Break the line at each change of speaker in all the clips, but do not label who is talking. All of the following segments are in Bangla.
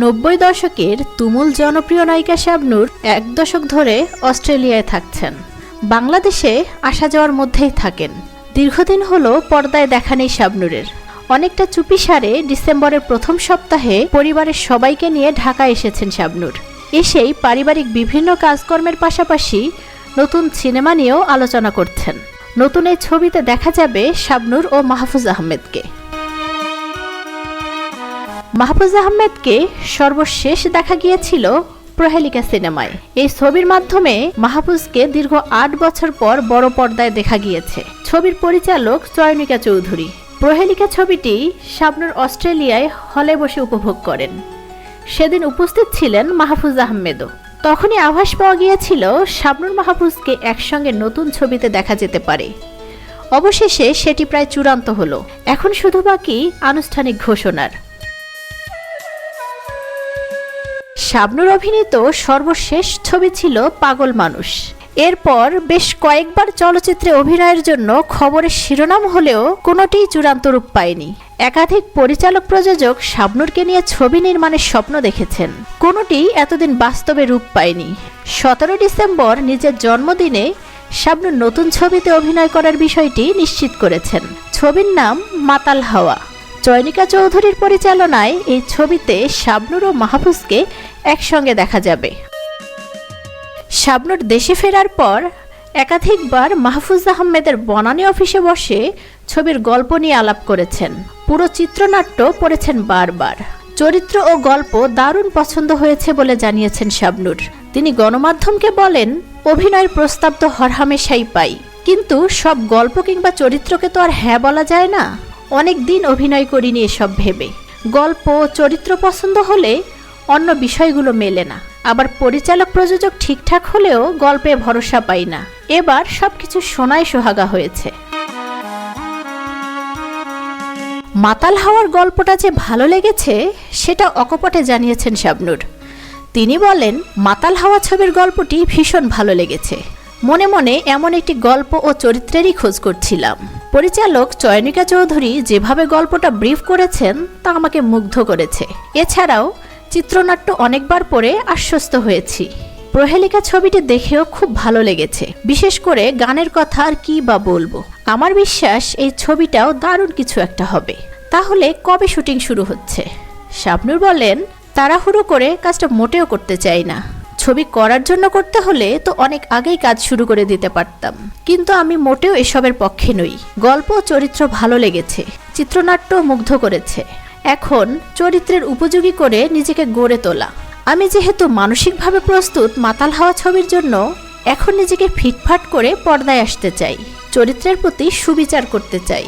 নব্বই দশকের তুমুল জনপ্রিয় নায়িকা শাবনূর এক দশক ধরে অস্ট্রেলিয়ায় থাকছেন। বাংলাদেশে আসা যাওয়ার মধ্যেই থাকেন। দীর্ঘদিন হলো পর্দায় দেখা নেই শাবনূরের। অনেকটা চুপিসারে ডিসেম্বরের প্রথম সপ্তাহে পরিবারের সবাইকে নিয়ে ঢাকা এসেছেন শাবনূর। এসেই পারিবারিক বিভিন্ন কাজকর্মের পাশাপাশি নতুন সিনেমা নিয়েও আলোচনা করছেন। নতুন এই ছবিতে দেখা যাবে শাবনূর ও মাহফুজ আহমেদকে। মাহফুজ আহমেদকে সর্বশেষ দেখা গিয়েছিল প্রহেলিকা সিনেমায়। এই ছবির মাধ্যমে মাহফুজকে দীর্ঘ আট বছর পর বড় পর্দায় দেখা গিয়েছে। ছবির পরিচালক চয়নিকা চৌধুরী। প্রহেলিকা ছবিটি শাবনুর অস্ট্রেলিয়ায় হলে বসে উপভোগ করেন। সেদিন উপস্থিত ছিলেন মাহফুজ আহমেদও। তখনই আভাস পাওয়া গিয়েছিল শাবনুর মাহফুজকে একসঙ্গে নতুন ছবিতে দেখা যেতে পারে। অবশেষে সেটি প্রায় চূড়ান্ত হলো। এখন শুধু বাকি আনুষ্ঠানিক ঘোষণার। শাবনুর অভিনীত সর্বশেষ ছবি ছিল পাগল মানুষ। এরপর বেশ কয়েকবার চলচ্চিত্রে অভিনয়ের জন্য খবরের শিরোনাম হলেও কোনোটিই চূড়ান্ত রূপ পায়নি। একাধিক পরিচালক প্রযোজক শাবনুরকে নিয়ে ছবি নির্মাণের স্বপ্ন দেখেছেন। কোনোটি এতদিন বাস্তবে রূপ পায়নি। সতেরো ডিসেম্বর নিজের জন্মদিনে শাবনুর নতুন ছবিতে অভিনয় করার বিষয়টি নিশ্চিত করেছেন। ছবির নাম মাতাল হাওয়া। চয়নিকা চৌধুরীর পরিচালনায় এই ছবিতে শাবনুর ও মাহফুজকে একসঙ্গে দেখা যাবে। শাবনুর দেশে ফেরার পর একাধিকবার মাহফুজ আহমেদের বনানী অফিসে বসে ছবির গল্প নিয়ে আলাপ করেছেন। পুরো চিত্রনাট্য পড়েছেন বারবার। চরিত্র ও গল্প দারুণ পছন্দ হয়েছে বলে জানিয়েছেন শাবনুর। তিনি গণমাধ্যমকে বলেন, অভিনয়ের প্রস্তাব তো হরহামেশাই পাই। কিন্তু সব গল্প কিংবা চরিত্রকে তো আর হ্যাঁ বলা যায় না। অনেক দিন অভিনয় করিনি এসব ভেবে। গল্প চরিত্র পছন্দ হলে অন্য বিষয়গুলো মেলে না। আবার পরিচালক প্রযোজক ঠিকঠাক হলেও গল্পে ভরসা পাই না। এবার সবকিছু সোনায় সোহাগা হয়েছে। মাতাল হাওয়ার গল্পটা যে ভালো লেগেছে, সেটা অকপটে জানিয়েছেন শাবনুর। তিনি বলেন, মাতাল হাওয়া ছবির গল্পটি ভীষণ ভালো লেগেছে। মনে মনে এমন একটি গল্প ও চরিত্রেরই খোঁজ করছিলাম। পরিচালক চয়নিকা চৌধুরী যেভাবে গল্পটা ব্রিফ করেছেন, তা আমাকে মুগ্ধ করেছে। এছাড়াও, চিত্রনাট্য অনেকবার পড়ে আশ্বস্ত হয়েছি। প্রহেলিকা ছবিটি দেখেও খুব ভালো লেগেছে। বিশেষ করে গানের কথা আর কি বা বলব। আমার বিশ্বাস, এই ছবিটাও দারুণ কিছু একটা হবে। তাহলে কবে শুটিং শুরু হচ্ছে? শাবনুর বলেন, তাড়াহুড়ো করে কাজটা মোটেও করতে চাই না। ছবি করার জন্য করতে হলে তো অনেক আগেই কাজ শুরু করে দিতে পারতাম। কিন্তু আমি মোটেও এসবের পক্ষে নই। গল্প চরিত্র ভালো লেগেছে, চিত্রনাট্য মুগ্ধ করেছে। এখন চরিত্রের উপযোগী করে নিজেকে গড়ে তোলা। আমি যেহেতু মানসিকভাবে প্রস্তুত মাতাল হাওয়া ছবির জন্য, এখন নিজেকে ফিটফাট করে পর্দায় আসতে চাই, চরিত্রের প্রতি সুবিচার করতে চাই।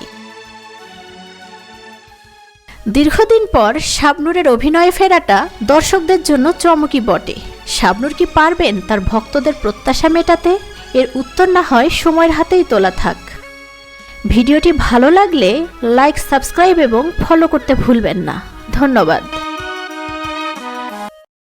দীর্ঘদিন পর শাবনুরের অভিনয়ে ফেরাটা দর্শকদের জন্য চমকি বটে। শাবনুর কি পারবেন তার ভক্তদের প্রত্যাশা মেটাতে? এর উত্তর না হয় সময়ের হাতেই তোলা থাক। ভিডিওটি ভালো লাগলে লাইক, সাবস্ক্রাইব এবং ফলো করতে ভুলবেন না। ধন্যবাদ।